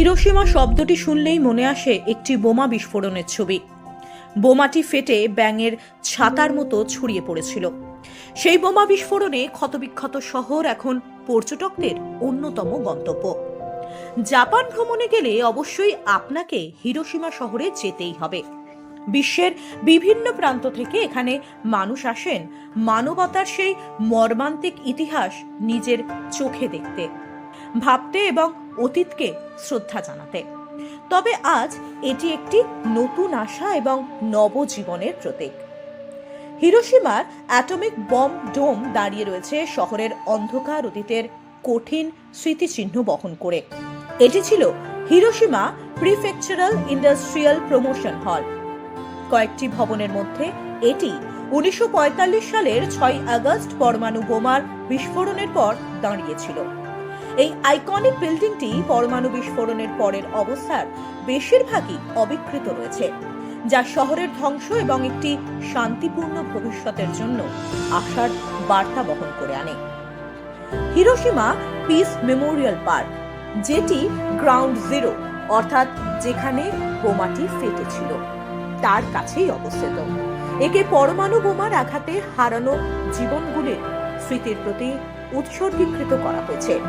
Hiroshima শব্দটি শুনলেই মনে আসে একটি বোমা বিস্ফোরণের ছবি। বোমাটি ফেটে ব্যাঙের ছাতার মতো ছড়িয়ে পড়েছিল। সেই বোমা বিস্ফোরণে ক্ষতবিক্ষত শহর এখন পর্যটকদের অন্যতম গন্তব্য। জাপান ভ্রমণে গেলে অবশ্যই আপনাকে হিরোসীমা শহরে যেতেই হবে। বিশ্বের বিভিন্ন প্রান্ত থেকে এখানে মানুষ আসেন। মানবতার সেই মর্মান্তিক ইতিহাস নিজের চোখে দেখতে। ভাবতে এবং অতীতকে শ্রদ্ধা জানাতে। তবে আজ এটি একটি নতুন আশা এবং নবজীবনের প্রতীক। হিরোশিমার অ্যাটমিক বম ডোম দাঁড়িয়ে রয়েছে শহরের অন্ধকার অতীতের কঠিন স্মৃতিচিহ্ন বহন করে। এটি ছিল হিরোশিমা প্রিফেকচারাল ইন্ডাস্ট্রিয়াল প্রমোশন হল। কয়েকটি ভবনের মধ্যে এটি উনিশশো পঁয়তাল্লিশ সালের ছয় আগস্ট পরমাণু বোমার বিস্ফোরণের পর দাঁড়িয়েছিল। এই আইকনিক বিল্ডিংটি পরমাণু বিস্ফোরণের পরের অবস্থার বেশিরভাগই অবিকৃত রয়েছে, যা শহরের ধ্বংস এবং একটি শান্তিপূর্ণ ভবিষ্যতের জন্য আশার বার্তা বহন করে আনে। হিরোশিমা পিস মেমোরিয়াল পার্ক যেটি গ্রাউন্ড জিরো অর্থাৎ যেখানে বোমাটি ফেটেছিল, তার কাছেই অবস্থিত। একে পরমাণু বোমার আঘাতে হারানো জীবনগুলির স্মৃতির প্রতি উৎসর্গীকৃত করা হয়েছে।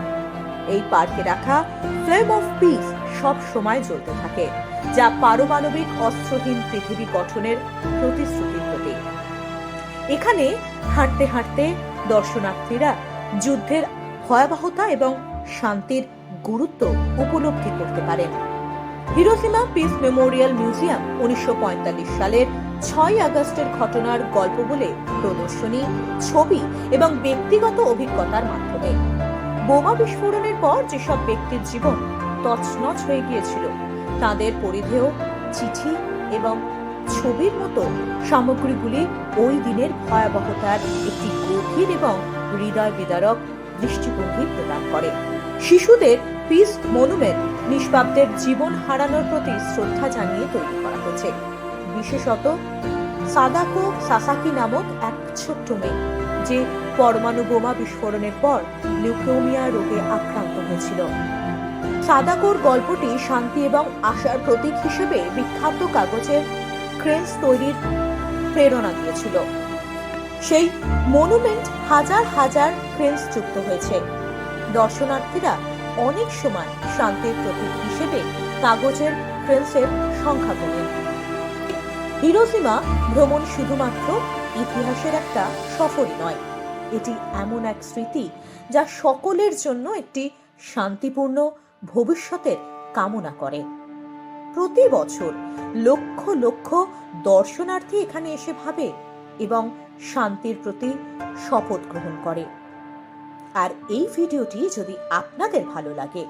এই পার্কে রাখা ফ্লেম অফ পিস সব সময় জ্বলতে থাকে, যা পারমাণবিক অস্ত্রহীন পৃথিবী গঠনের প্রতিশ্রুতির প্রতীক। এখানে হাঁটতে হাঁটতে দর্শনার্থীরা যুদ্ধের ভয়াবহতা এবং শান্তির গুরুত্ব উপলব্ধি করতে পারেন। হিরোসীমা পিস মেমোরিয়াল মিউজিয়াম উনিশশো পঁয়তাল্লিশ সালের ছয় আগস্টের ঘটনার গল্প বলে প্রদর্শনী, ছবি এবং ব্যক্তিগত অভিজ্ঞতার মাধ্যমে। বোমা বিস্ফোরণের পর যেসব ব্যক্তির জীবন তছনছ হয়ে গিয়েছিল, তাদের পরিধেয় চিঠি এবং ছবির মতো সামগ্রীগুলি ওই দিনের ভয়াবহতার একটি গভীর এবং হৃদয় বিদারক দৃষ্টিভঙ্গি প্রদান করে। শিশুদের পিস মনুমেন্ট নিষ্পাপদের জীবন হারানোর প্রতি শ্রদ্ধা জানিয়ে তৈরি করা হয়েছে। বিশেষত সাদাকো সাসাকি নামক এক ছোট্ট মেয়ে যে পরমাণু বোমা বিস্ফোরণের পর লিউকেমিয়া রোগে আক্রান্ত হয়েছিল। সাদাকোর গল্পটি শান্তি এবং আশার প্রতীক হিসেবে বিখ্যাত কাগজের ক্রেন্স তৈরির প্রেরণা দিয়েছিল। সেই মনুমেন্ট হাজার হাজার ক্রেন্স যুক্ত হয়েছে। দর্শনার্থীরা অনেক সময় শান্তির প্রতীক হিসেবে কাগজের ক্রেন্সের সংখ্যা গোনেন হিরোসীমা ভ্রমণ শুধুমাত্র ইতিহাসের একটা সফরই নয়। এটি এমন এক স্মৃতি যা সকলের জন্য একটি শান্তিপূর্ণ ভবিষ্যতের কামনা করে। প্রতি বছর লক্ষ লক্ষ দর্শনার্থী এখানে এসে ভাবে এবং শান্তির প্রতি শপথ গ্রহণ করে। আর এই ভিডিওটি যদি আপনাদের ভালো লাগে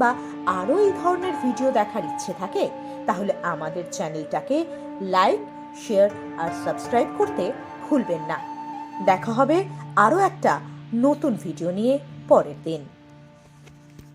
বা আরও এই ধরনের ভিডিও দেখার ইচ্ছে থাকে, তাহলে আমাদের চ্যানেলটাকে লাইক শেয়ার আর সাবস্ক্রাইব করতে ভুলবেন না। দেখা হবে আরও একটা নতুন ভিডিও নিয়ে পরের দিন।